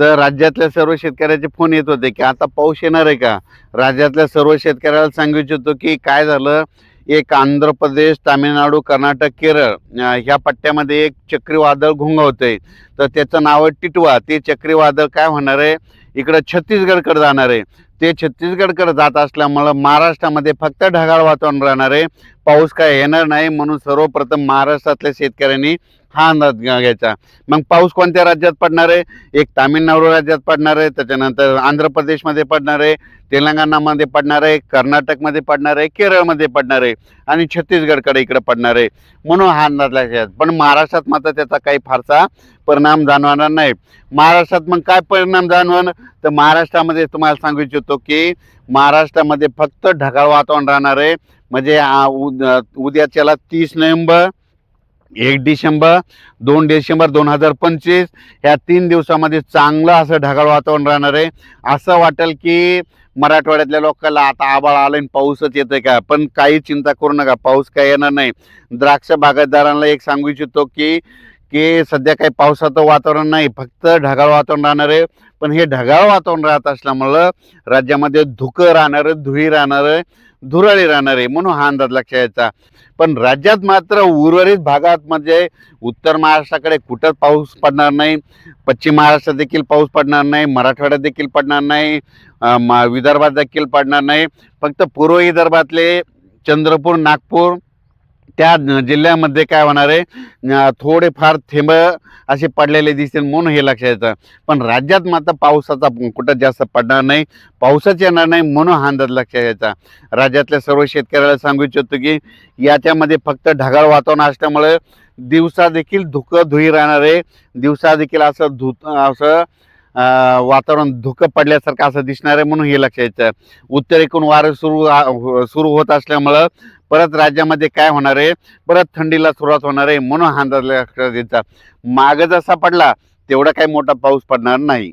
तर राज्यातल्या सर्व शेतकऱ्याचे फोन येत होते की आता पाऊस येणार आहे का? राज्यातल्या सर्व शेतकऱ्याला सांगू इच्छितो की काय झालं? एक आंध्र प्रदेश तामिळनाडू कर्नाटक केरळ ह्या पट्ट्यामध्ये एक चक्रीवादळ घोंगावतंय तर त्याचं नाव आहे टिटवा. ते चक्रीवादळ काय होणार आहे? इकडं छत्तीसगडकडे जाणार आहे. ते छत्तीसगडकडे जात असल्यामुळं महाराष्ट्रामध्ये फक्त ढगाळ वातावरण राहणार आहे. पाऊस काय येणार नाही म्हणून सर्वप्रथम महाराष्ट्रातल्या शेतकऱ्यांनी हा अंदाज घ्या- घ्यायचा. मग पाऊस कोणत्या राज्यात पडणार आहे? एक तामिळनाडू राज्यात पडणार आहे त्याच्यानंतर आंध्र प्रदेशमध्ये पडणार आहे तेलंगणामध्ये पडणार आहे कर्नाटकमध्ये पडणार आहे केरळमध्ये पडणार आहे आणि छत्तीसगडकडे इकडे पडणार आहे म्हणून हा अंदाज लक्षात पण महाराष्ट्रात मात्र त्याचा काही फारसा परिणाम जाणवणार नाही. महाराष्ट्रात मग काय परिणाम जाणवणार? तर महाराष्ट्रामध्ये तुम्हाला सांगू इच्छितो की महाराष्ट्रामध्ये फक्त ढगाळ वातावरण राहणार आहे. म्हणजे उद्या उद- उद्याच्याला तीस नोव्हेंबर एक डिसेंबर दोन डिसेंबर दोन हजार पंचवीस ह्या तीन दिवसामध्ये चांगलं असं ढगाळ वातावरण राहणार आहे. असं वाटेल की मराठवाड्यातल्या लोकांना आता आबाळ आलं आणि पाऊसच येतोय का? पण काही चिंता करू नका पाऊस काय येणार नाही. द्राक्ष बागायतदारांना एक सांगू इच्छितो की की सध्या काही पावसाचं वातावरण नाही फक्त ढगाळ वातावरण राहणार आहे. पण हे ढगाळ वातावरण राहत असल्यामुळं राज्यामध्ये धुकं राहणार आहे धुळी राहणार आहे धुराळी राहणार आहे म्हणून हा अंदाज लक्षात यायचा. पण राज्यात मात्र उर्वरित भागात म्हणजे उत्तर महाराष्ट्राकडे कुठंच पाऊस पडणार नाही. पश्चिम महाराष्ट्रात देखील पाऊस पडणार नाही मराठवाड्यात देखील पडणार नाही मा- विदर्भात देखील पडणार नाही. फक्त पूर्व विदर्भातले चंद्रपूर नागपूर त्या जिल्ह्यामध्ये काय होणार आहे? थोडेफार थेंब असे पडलेले दिसतील म्हणून हे लक्षात येतं. पण राज्यात मात्र पावसाचा कुठं जास्त पडणार नाही पाऊसच येणार नाही म्हणून हा अंदाज लक्षात यायचा राज्यातल्या सर्व शेतकऱ्याला सांगू इच्छितो की याच्यामध्ये फक्त ढगाळ वातावरण असल्यामुळे दिवसा देखील धुकं धुई राहणार आहे. दिवसा देखील असं धु असं वातावरण धुकं पडल्यासारखं असं दिसणार आहे म्हणून हे लक्षात यायचं उत्तरेकडून वारं सुरू हो, सुरू होत असल्यामुळं परत राज्यामध्ये काय होणार आहे? परत थंडीला सुरुवात होणार आहे म्हणून हा अंदाज लक्षात घ्यायचा माग जसा पडला तेवढा काही मोठा पाऊस पडणार नाही.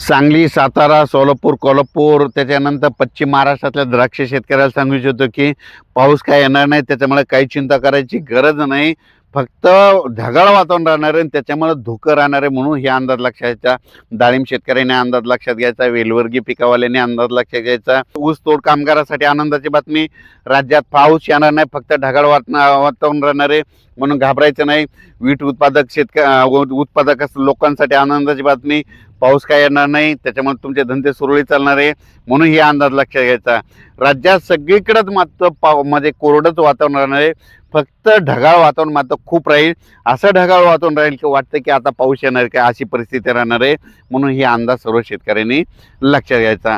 सांगली सातारा सोलापूर कोल्हापूर त्याच्यानंतर पश्चिम महाराष्ट्रातल्या द्राक्ष शेतकऱ्याला सांगू इच्छितो की पाऊस काय येणार नाही त्याच्यामुळे काही चिंता करायची गरज नाही. फक्त ढगाळ वातावरण राहणार आहे आणि त्याच्यामुळे धुकं राहणार आहे म्हणून हे अंदाज लक्षात घ्यायचा. डाळिंब शेतकऱ्याने अंदाज लक्षात घ्यायचा वेलवर्गी पिकावाल्याने अंदाज लक्षात घ्यायचा. ऊस तोड कामगारासाठी आनंदाची बातमी. राज्यात पाऊस येणार नाही फक्त ढगाळ वातावरण राहणार. आहे म्हणून घाबरायचं नाही. वीट उत्पादक शेतक उत्पादक लोकांसाठी आनंदाची बातमी. पाऊस काय येणार नाही त्याच्यामुळे तुमचे धंदे सुरळीत चालणार आहे म्हणून हे अंदाज लक्षात घ्यायचा. राज्यात सगळीकडेच मात्र पाव म्हणजे कोरडंच वातावरण राहणार आहे. फक्त ढगाळ वातावरण मात्र खूप राहील. असं ढगाळ वातावरण राहील की वाटतं की आता पाऊस येणार आहे का अशी परिस्थिती राहणार आहे म्हणून हे अंदाज सर्व शेतकऱ्यांनी लक्षात घ्यायचा.